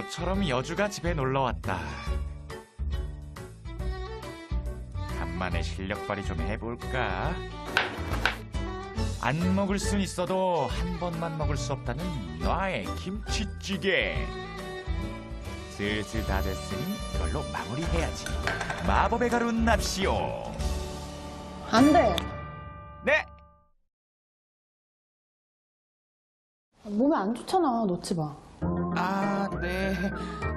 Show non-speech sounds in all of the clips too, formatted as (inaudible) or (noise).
모처럼 여주가 집에 놀러 왔다. 간만에 실력 발휘 좀 해볼까? 안 먹을 순 있어도 한 번만 먹을 수 없다는 나의 김치찌개. 슬슬 다 됐으니 이걸로 마무리해야지. 마법의 가루 납시오. 안 돼. 네, 몸에 안 좋잖아. 놓지 마. 아, 네.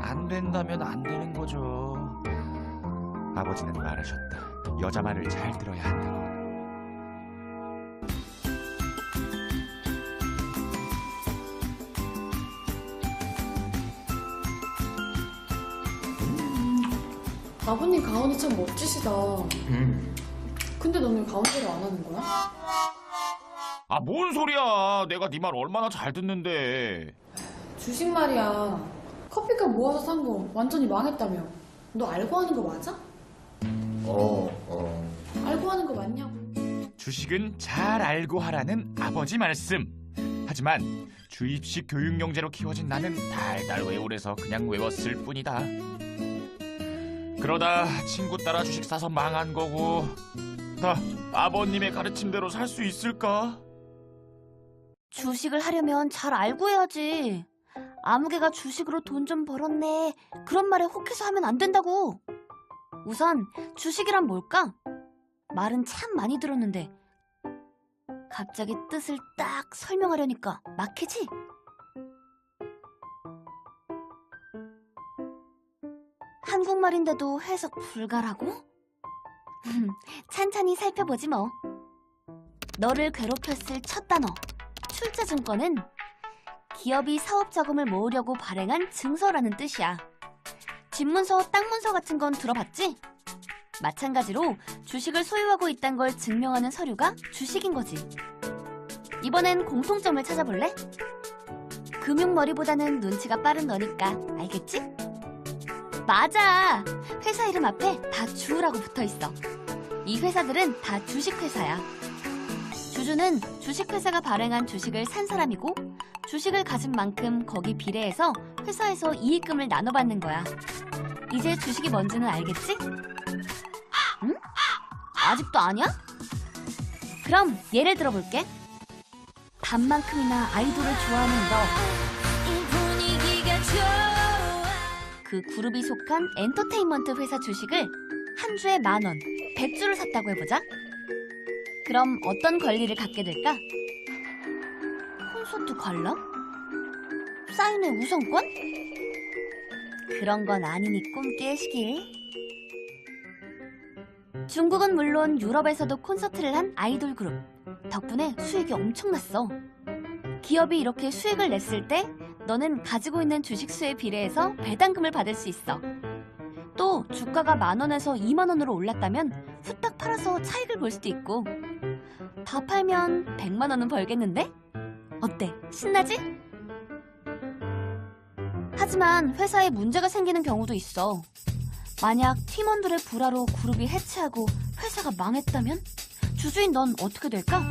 안 된다면 안 되는 거죠. 아버지는 말하셨다. 여자 말을 잘 들어야 한다고. 아버님 가운이 참 멋지시다. 음. 근데 너는 왜 가운데를 안 하는 거야? 아, 뭔 소리야. 내가 네 말 얼마나 잘 듣는데. 주식 말이야. 커피값 모아서 산 거 완전히 망했다며. 너 알고 하는 거 맞아? 어, 어. 알고 하는 거 맞냐고. 주식은 잘 알고 하라는 아버지 말씀. 하지만 주입식 교육용제로 키워진 나는 달달 외우래서 그냥 외웠을 뿐이다. 그러다 친구 따라 주식 사서 망한 거고 나 아버님의 가르침대로 살 수 있을까? 주식을 하려면 잘 알고 해야지. 아무개가 주식으로 돈 좀 벌었네. 그런 말에 혹해서 하면 안 된다고. 우선 주식이란 뭘까? 말은 참 많이 들었는데 갑자기 뜻을 딱 설명하려니까 막히지? 한국말인데도 해석 불가라고? 찬찬히 살펴보지 뭐. 너를 괴롭혔을 첫 단어. 출자증권은 기업이 사업 자금을 모으려고 발행한 증서라는 뜻이야. 집문서, 땅문서 같은 건 들어봤지? 마찬가지로 주식을 소유하고 있다는 걸 증명하는 서류가 주식인 거지. 이번엔 공통점을 찾아볼래? 금융머리보다는 눈치가 빠른 너니까 알겠지? 맞아! 회사 이름 앞에 다 주라고 붙어 있어. 이 회사들은 다 주식회사야. 주주는 주식회사가 발행한 주식을 산 사람이고 주식을 가진 만큼 거기 비례해서 회사에서 이익금을 나눠받는 거야. 이제 주식이 뭔지는 알겠지? 응? 아직도 아니야? 그럼 예를 들어볼게. 반만큼이나 아이돌을 좋아하는 너. 그 그룹이 속한 엔터테인먼트 회사 주식을 한 주에 만 원, 백 주를 샀다고 해보자. 그럼 어떤 권리를 갖게 될까? 콘서트 관람? 사인회 우선권? 그런 건 아니니 꿈 깨시길. 중국은 물론 유럽에서도 콘서트를 한 아이돌 그룹. 덕분에 수익이 엄청났어. 기업이 이렇게 수익을 냈을 때 너는 가지고 있는 주식 수에 비례해서 배당금을 받을 수 있어. 또 주가가 만 원에서 2만 원으로 올랐다면 후딱 팔아서 차익을 볼 수도 있고 다 팔면 100만 원은 벌겠는데? 어때? 신나지? 하지만 회사에 문제가 생기는 경우도 있어. 만약 팀원들의 불화로 그룹이 해체하고 회사가 망했다면 주주인 넌 어떻게 될까?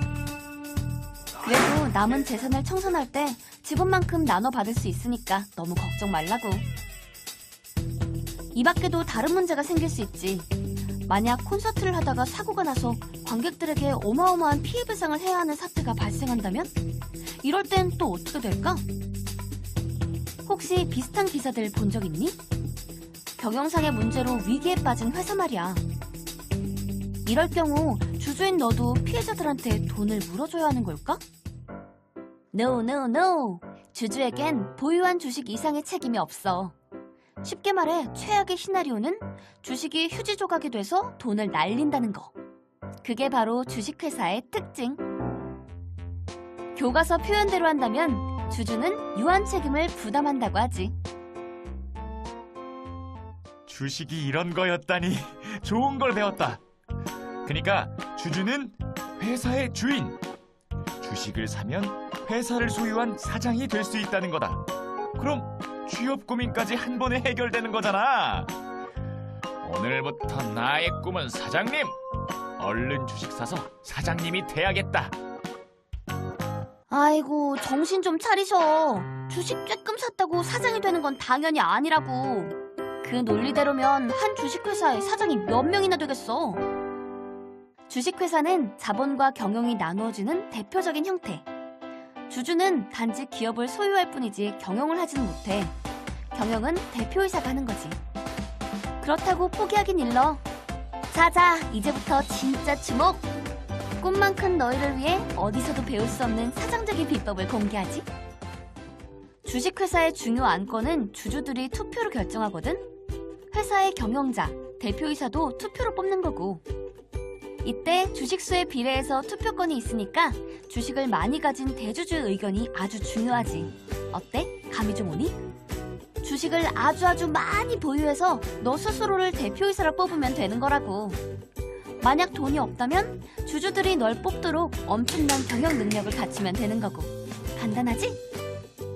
그래도 남은 재산을 청산할 때 지분만큼 나눠 받을 수 있으니까 너무 걱정 말라고. 이 밖에도 다른 문제가 생길 수 있지. 만약 콘서트를 하다가 사고가 나서 관객들에게 어마어마한 피해 배상을 해야 하는 사태가 발생한다면? 이럴 땐 또 어떻게 될까? 혹시 비슷한 기사들 본 적 있니? 경영상의 문제로 위기에 빠진 회사 말이야. 이럴 경우 주주인 너도 피해자들한테 돈을 물어줘야 하는 걸까? No, no, no. 주주에겐 보유한 주식 이상의 책임이 없어. 쉽게 말해 최악의 시나리오는 주식이 휴지 조각이 돼서 돈을 날린다는 거. 그게 바로 주식회사의 특징. 교과서 표현대로 한다면 주주는 유한 책임을 부담한다고 하지. 주식이 이런 거였다니 (laughs) 좋은 걸 배웠다. 그러니까 주주는 회사의 주인. 주식을 사면 회사를 소유한 사장이 될 수 있다는 거다. 그럼 취업 고민까지 한 번에 해결되는 거잖아. 오늘부터 나의 꿈은 사장님. 얼른 주식 사서 사장님이 돼야겠다. 아이고, 정신 좀 차리셔. 주식 쬐끔 샀다고 사장이 되는 건 당연히 아니라고. 그 논리대로면 한 주식회사에 사장이 몇 명이나 되겠어. 주식회사는 자본과 경영이 나누어지는 대표적인 형태. 주주는 단지 기업을 소유할 뿐이지 경영을 하지는 못해. 경영은 대표이사가 하는 거지. 그렇다고 포기하긴 일러. 자자, 이제부터 진짜 주목! 꿈만 큰 너희를 위해 어디서도 배울 수 없는 사장적인 비법을 공개하지. 주식회사의 중요 안건은 주주들이 투표로 결정하거든. 회사의 경영자, 대표이사도 투표로 뽑는 거고. 이때 주식수에 비례해서 투표권이 있으니까 주식을 많이 가진 대주주의 의견이 아주 중요하지. 어때? 감이 좀 오니? 주식을 아주 아주 많이 보유해서 너 스스로를 대표이사로 뽑으면 되는 거라고. 만약 돈이 없다면 주주들이 널 뽑도록 엄청난 경영 능력을 갖추면 되는 거고. 간단하지?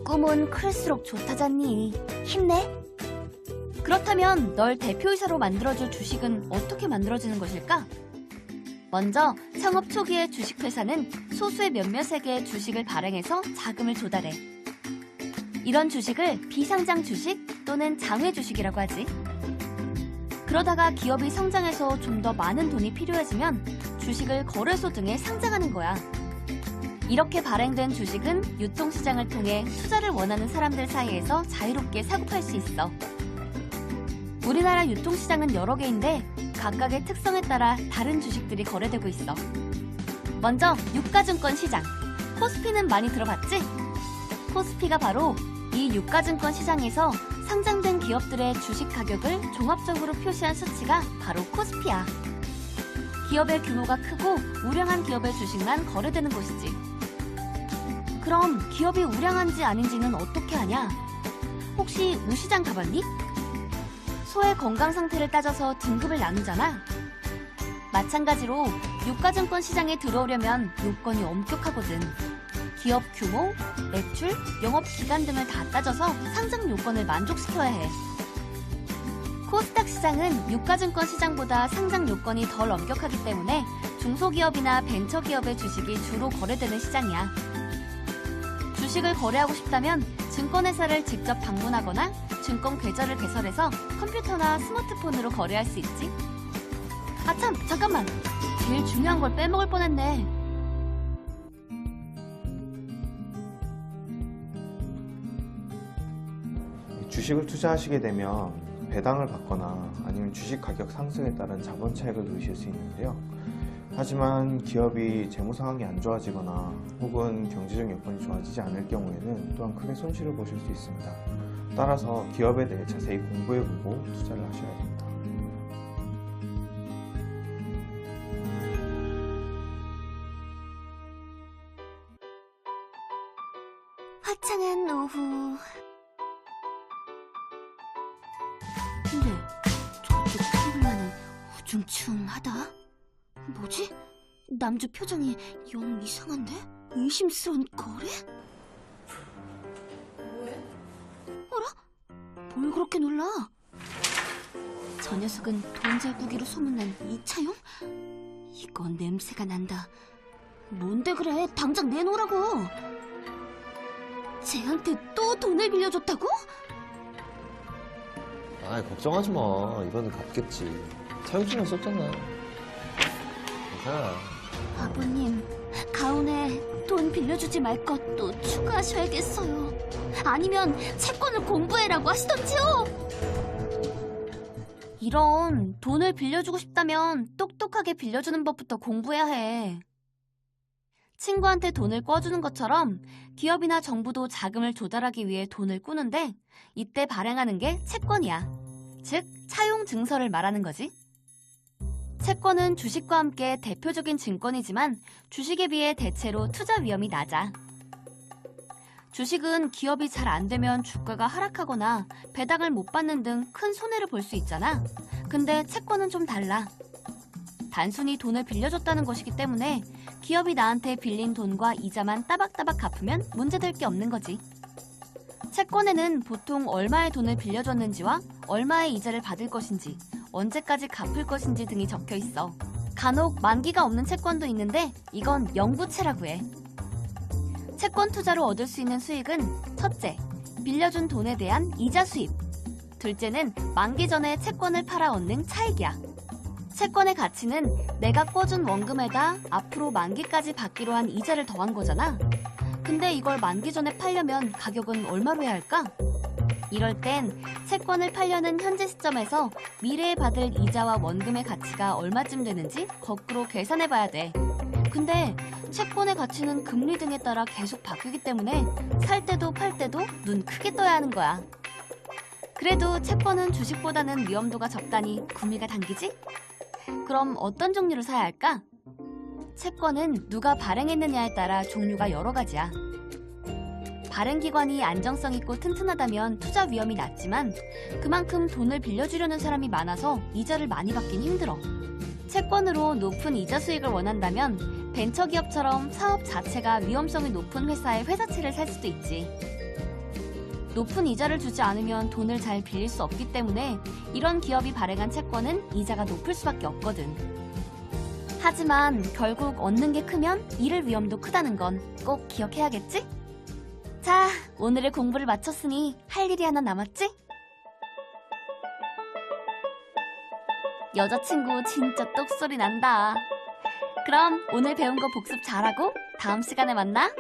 꿈은 클수록 좋다잖니. 힘내. 그렇다면 널 대표이사로 만들어줄 주식은 어떻게 만들어지는 것일까? 먼저 창업 초기의 주식회사는 소수의 몇몇에 개의 주식을 발행해서 자금을 조달해. 이런 주식을 비상장 주식 또는 장외 주식이라고 하지. 그러다가 기업이 성장해서 좀 더 많은 돈이 필요해지면 주식을 거래소 등에 상장하는 거야. 이렇게 발행된 주식은 유통시장을 통해 투자를 원하는 사람들 사이에서 자유롭게 사고팔 수 있어. 우리나라 유통시장은 여러 개인데 각각의 특성에 따라 다른 주식들이 거래되고 있어. 먼저 유가증권 시장. 코스피는 많이 들어봤지? 코스피가 바로 이 유가증권 시장에서 상장된 기업들의 주식 가격을 종합적으로 표시한 수치가 바로 코스피야. 기업의 규모가 크고 우량한 기업의 주식만 거래되는 곳이지. 그럼 기업이 우량한지 아닌지는 어떻게 하냐? 혹시 우시장 가봤니? 소의 건강 상태를 따져서 등급을 나누잖아. 마찬가지로 유가증권 시장에 들어오려면 요건이 엄격하거든. 기업 규모, 매출, 영업 기간 등을 다 따져서 상장 요건을 만족시켜야 해. 코스닥 시장은 유가증권 시장보다 상장 요건이 덜 엄격하기 때문에 중소기업이나 벤처기업의 주식이 주로 거래되는 시장이야. 주식을 거래하고 싶다면 증권회사를 직접 방문하거나 증권 계좌를 개설해서 컴퓨터나 스마트폰으로 거래할 수 있지. 아 참, 잠깐만. 제일 중요한 걸 빼먹을 뻔했네. 주식을 투자하시게 되면 배당을 받거나 아니면 주식 가격 상승에 따른 자본 차익을 누리실 수 있는데요. 하지만 기업이 재무 상황이 안 좋아지거나 혹은 경제적 여건이 좋아지지 않을 경우에는 또한 크게 손실을 보실 수 있습니다. 따라서 기업에 대해 자세히 공부해보고 투자를 하셔야 됩니다. 화창한 오후. 우중충하다. 뭐지? 남주 표정이 영 이상한데? 의심스러운 거래? 뭐해? 뭘 그렇게 놀라? 저 녀석은 돈제국이로 소문난 이차용? 이건 냄새가 난다. 뭔데 그래? 당장 내놓으라고! 쟤한테 또 돈을 빌려줬다고? 아 걱정하지 마. 이번엔 갚겠지. 차용증만 썼잖아. 괜찮아. 아버님, 가온에 돈 빌려주지 말 것도 추가하셔야겠어요. 아니면 채권을 공부해라고 하시던지요. 이런 돈을 빌려주고 싶다면 똑똑하게 빌려주는 법부터 공부해야 해. 친구한테 돈을 꿔주는 것처럼 기업이나 정부도 자금을 조달하기 위해 돈을 꾸는데 이때 발행하는 게 채권이야. 즉, 차용 증서를 말하는 거지. 채권은 주식과 함께 대표적인 증권이지만 주식에 비해 대체로 투자 위험이 낮아. 주식은 기업이 잘 안 되면 주가가 하락하거나 배당을 못 받는 등 큰 손해를 볼 수 있잖아. 근데 채권은 좀 달라. 단순히 돈을 빌려줬다는 것이기 때문에 기업이 나한테 빌린 돈과 이자만 따박따박 갚으면 문제될 게 없는 거지. 채권에는 보통 얼마의 돈을 빌려줬는지와 얼마의 이자를 받을 것인지, 언제까지 갚을 것인지 등이 적혀 있어. 간혹 만기가 없는 채권도 있는데 이건 영부채라고 해. 채권 투자로 얻을 수 있는 수익은 첫째, 빌려준 돈에 대한 이자 수입. 둘째는 만기 전에 채권을 팔아 얻는 차익이야. 채권의 가치는 내가 꿔준 원금에다 앞으로 만기까지 받기로 한 이자를 더한 거잖아. 근데 이걸 만기 전에 팔려면 가격은 얼마로 해야 할까? 이럴 땐 채권을 팔려는 현재 시점에서 미래에 받을 이자와 원금의 가치가 얼마쯤 되는지 거꾸로 계산해 봐야 돼. 근데 채권의 가치는 금리 등에 따라 계속 바뀌기 때문에 살 때도 팔 때도 눈 크게 떠야 하는 거야. 그래도 채권은 주식보다는 위험도가 적다니 구미가 당기지? 그럼 어떤 종류를 사야 할까? 채권은 누가 발행했느냐에 따라 종류가 여러 가지야. 발행기관이 안정성 있고 튼튼하다면 투자 위험이 낮지만 그만큼 돈을 빌려주려는 사람이 많아서 이자를 많이 받긴 힘들어. 채권으로 높은 이자 수익을 원한다면 벤처기업처럼 사업 자체가 위험성이 높은 회사의 회사채를 살 수도 있지. 높은 이자를 주지 않으면 돈을 잘 빌릴 수 없기 때문에 이런 기업이 발행한 채권은 이자가 높을 수밖에 없거든. 하지만 결국 얻는 게 크면 잃을 위험도 크다는 건 꼭 기억해야겠지? 자, 오늘의 공부를 마쳤으니 할 일이 하나 남았지? 여자친구 진짜 똑소리 난다. 그럼 오늘 배운 거 복습 잘하고 다음 시간에 만나.